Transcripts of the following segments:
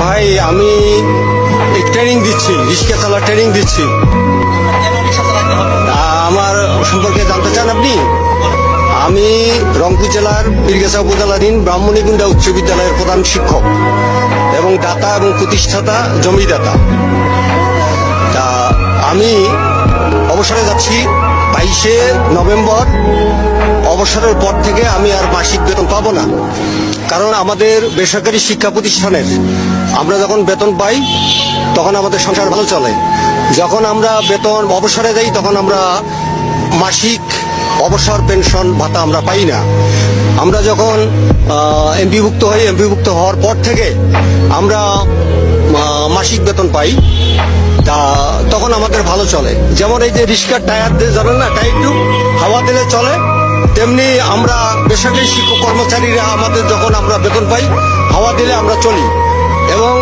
ভাই, আমি ট্রেনিং দিচ্ছি রিক্সা চালার ট্রেনিং দিচ্ছি। আমার সম্পর্কে জানতে চান আপনি? আমি রংপুর জেলার বীরগেছা উপজেলাধীন ব্রাহ্মণীকুণ্ডা উচ্চ বিদ্যালয়ের প্রধান শিক্ষক এবং দাতা এবং প্রতিষ্ঠাতা জমিদাতা। তা, আমি অবসরে যাচ্ছি বাইশে নভেম্বর অবসরের পর থেকে আমি আর মাসিক বেতন পাবো না। কারণ আমাদের বেসরকারি শিক্ষা প্রতিষ্ঠানের আমরা যখন বেতন পাই, তখন আমাদের সংসার ভালো চলে। যখন আমরা বেতন অবসরে যাই তখন আমরা মাসিক অবসর, পেনশন ভাতা আমরা পাই না। আমরা যখন এমপিভুক্ত হই, এমপিভুক্ত হওয়ার পর থেকে আমরা মাসিক বেতন পাই। তা তখন আমাদের ভালো চলে। যেমন এই যে রিক্সার টায়ার দিয়ে জানেন না, টায়ার টিউব হাওয়া দিলে চলে তেমনি আমরা বেসরকারি শিক্ষক কর্মচারীরা আমাদের যখন আমরা বেতন পাই, হাওয়া দিলে আমরা চলি। এবং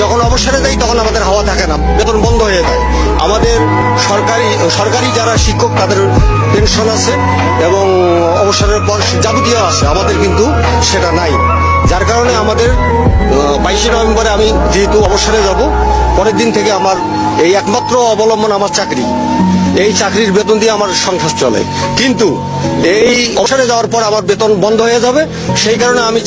যখন অবসরে যাই তখন আমাদের হাওয়া থাকে না, বেতন বন্ধ হয়ে যায়। আমাদের সরকারি সরকারি যারা শিক্ষক, তাদের পেনশন আছে এবং অবসরের পর যাবতীয় আছে, আমাদের কিন্তু সেটা নাই। যার কারণে আমাদের বাইশে নভেম্বরে আমি যেহেতু অবসরে যাব, পরের দিন থেকে আমার এই একমাত্র অবলম্বন আমার চাকরি। এই চাকরির বেতন দিয়ে আমার সংসার চলে। কিন্তু এই অবসরে যাওয়ার পর আমার বেতন বন্ধ হয়ে যাবে, সেই কারণে আমি